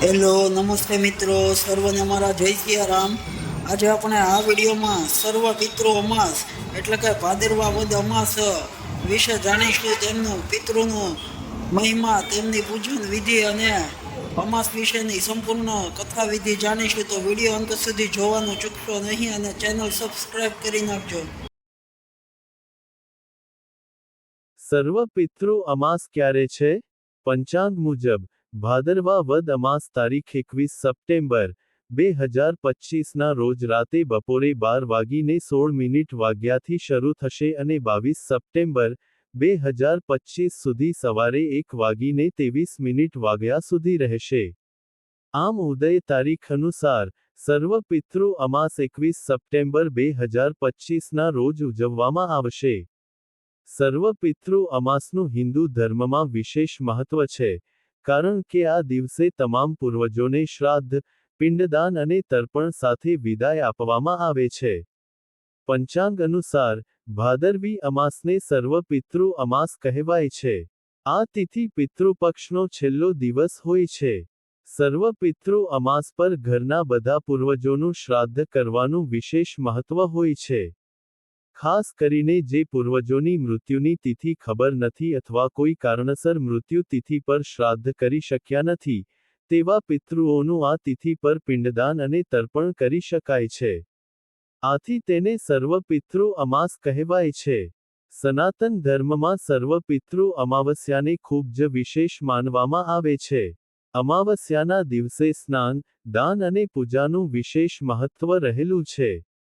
Hello, નમસ્તે મિત્રો. સર્વને મારા જય સિયારામ આજે આપણે આ વિડીયોમાં સર્વ પિતૃ અમાસ, એટલે કે ભાદરવા વદ અમાસ વિશે જાણીશું તેમનું પિતૃનું મહિમા, તેમની પૂજન વિધિ અને અમાસ વિશેની સંપૂર્ણ કથા વિધિ જાણીશું. તો વીડિયો અંત સુધી જોવાનું ચૂકશો નહીં અને ચેનલ સબસ્ક્રાઇબ કરી નાખજો. સર્વ પિતૃ અમાસ ક્યારે છે? પંચાંગ મુજબ. ભાદરવા વદ અમાસ તારીખ એકવીસ સપ્ટેમ્બર, બે હજાર પચીસના રોજ રાતે બપોરે બાર વાગીને સોળ મિનિટ વાગ્યાથી શરૂ થશે અને બાવીસ સપ્ટેમ્બર, બે હજાર પચીસ સુધી સવારે એક વાગીને ત્રેવીસ મિનિટ વાગ્યા સુધી રહેશે. આમ ઉદય તારીખ અનુસાર, સર્વ પિતૃ અમાસ એકવીસ સપ્ટેમ્બર, બે હજાર પચીસના રોજ ઉજવવામાં આવશે. સર્વ પિતૃ અમાસનું હિન્દુ ધર્મમાં વિશેષ મહત્વ છે. કારણ કે આ દિવસે તમામ પૂર્વજોને શ્રાદ્ધ, પિંડદાન અને તર્પણ સાથે વિદાય આપવામાં આવે છે. પંચાંગ અનુસાર, ભાદરવી અમાસને સર્વ પિતૃ અમાસ કહેવાય છે. આ તિથિ પિતૃપક્ષનો છેલ્લો દિવસ હોય છે. સર્વ પિતૃ અમાસ પર ઘરના બધા પૂર્વજોનું શ્રાદ્ધ કરવાનું વિશેષ મહત્વ હોય છે. ખાસ કરીને જે પૂર્વજોની મૃત્યુની તિથિ ખબર નથી અથવા કોઈ કારણસર મૃત્યુ તિથિ પર શ્રાદ્ધ કરી શક્યા નથી, તેવા પિતૃઓનું આ તિથિ પર પિંડદાન અને તર્પણ કરી શકાય છે. આથી તેને સર્વ પિતૃ અમાસ કહેવાય છે. સનાતન ધર્મમાં સર્વ પિતૃ અમાવસ્યાને ખૂબ જ વિશેષ માનવામાં આવે છે. અમાવસ્યાના દિવસે સ્નાન, દાન અને પૂજાનું વિશેષ મહત્વ રહેલું છે.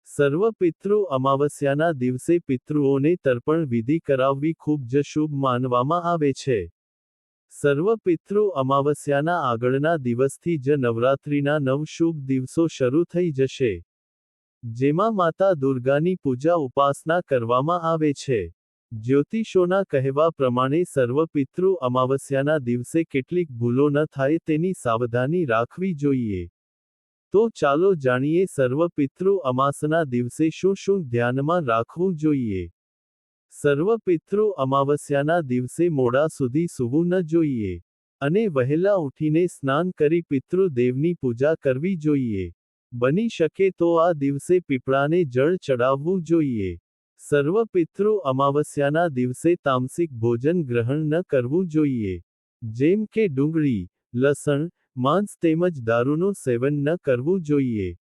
સર્વ પિતૃ અમાવસ્યાના દિવસે પિતૃઓને તર્પણ વિધિ કરાવવી ખૂબ જ શુભ માનવામાં આવે છે. સર્વ પિતૃ અમાવસ્યાના આગળના દિવસથી જ નવરાત્રિના નવ શુભ દિવસો શરૂ થઈ જશે. જેમાં માતા દુર્ગાની પૂજા ઉપાસના કરવામાં આવે છે. જ્યોતિષોના કહેવા પ્રમાણે સર્વ પિતૃ અમાવસ્યાના દિવસે કેટલીક ભૂલો ન થાય તેની સાવધાની રાખવી જોઈએ. તો ચાલો જાણીએ સર્વ પિતૃ અમાસના દિવસે શું શું ધ્યાનમાં રાખવું જોઈએ. સર્વ પિતૃ અમાવસ્યાના દિવસે મોડા સુધી સૂવું ન જોઈએ અને વહેલા ઉઠીને સ્નાન કરી પિતૃદેવની પૂજા કરવી જોઈએ. બની શકે તો આ દિવસે પીપળાને જળ ચડાવવું જોઈએ. સર્વ પિતૃ અમાવસ્યાના દિવસે તામસિક ભોજન ગ્રહણ ન કરવું જોઈએ. જેમ કે ડુંગળી, લસણ માંસ તેમજ દારૂનું સેવન ન કરવું જોઈએ.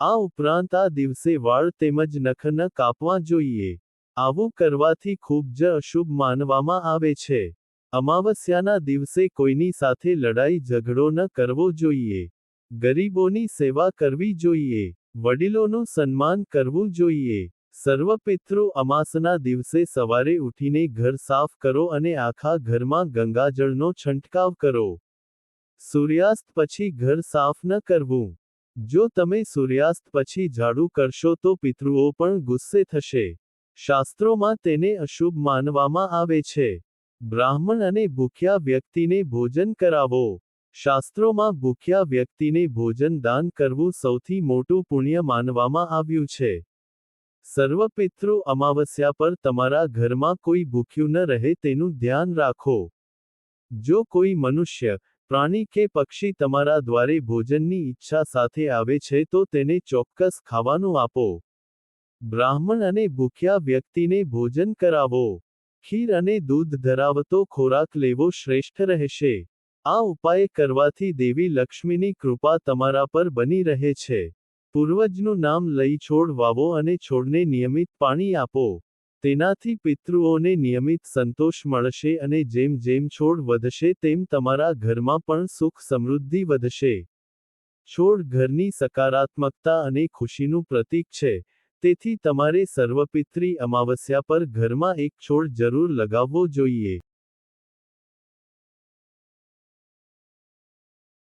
આ ઉપરાંત આ દિવસે વાળ તેમજ નખ ન કાપવા જોઈએ. આવું કરવાથી ખૂબ જ અશુભ માનવામાં આવે છે. અમાવસ્યાના દિવસે કોઈની સાથે લડાઈ ઝઘડો ન કરવો જોઈએ. ગરીબોની સેવા કરવી જોઈએ. વડીલોનું સન્માન કરવું જોઈએ. સર્વ પિતૃ અમાસના દિવસે સવારે ઉઠીને ઘર સાફ કરો અને આખા ઘરમાં ગંગાજળનો છંટકાવ કરો. સૂર્યાસ્ત પછી ઘર સાફ ન કરવું. જો તમે સૂર્યાસ્ત પછી ઝાડુ કરશો તો પિતૃઓ પણ ગુસ્સે થશે. શાસ્ત્રોમાં તેને અશુભ માનવામાં આવે છે. બ્રાહ્મણ અને ભૂખ્યા વ્યક્તિને ભોજન કરાવો. શાસ્ત્રોમાં ભૂખ્યા વ્યક્તિને ભોજન દાન કરવું સૌથી મોટું પુણ્ય માનવામાં આવ્યું છે. સર્વ પિતૃ અમાવસ્યા પર તમારા ઘરમાં કોઈ ભૂખ્યું ન રહે તેનું ધ્યાન રાખો. જો કોઈ મનુષ્ય પ્રાણી કે પક્ષી તમારા દ્વારે ભોજનની ઈચ્છા સાથે આવે છે તો તેને ચોક્કસ ખાવાનું આપો. બ્રાહ્મણ અને ભૂખ્યા વ્યક્તિને ભોજન કરાવો. ખીર અને દૂધ ધરાવતો ખોરાક લેવો શ્રેષ્ઠ રહેશે. આ ઉપાય કરવાથી દેવી લક્ષ્મીની કૃપા તમારા પર બની રહે છે. પૂર્વજનું નામ લઈ છોડ વાવો અને છોડને નિયમિત પાણી આપો. તેનાથી પિતૃઓને નિયમિત સંતોષ મળશે અને જેમ જેમ છોડ વધશે તેમ તમારા ઘરમાં પણ સુખ સમૃદ્ધિ વધશે. છોડ ઘરની સકારાત્મકતા અને ખુશીનું પ્રતીક છે. તેથી તમારે સર્વપિત્રી અમાવસ્યા પર ઘરમાં એક છોડ જરૂર લગાવવો જોઈએ.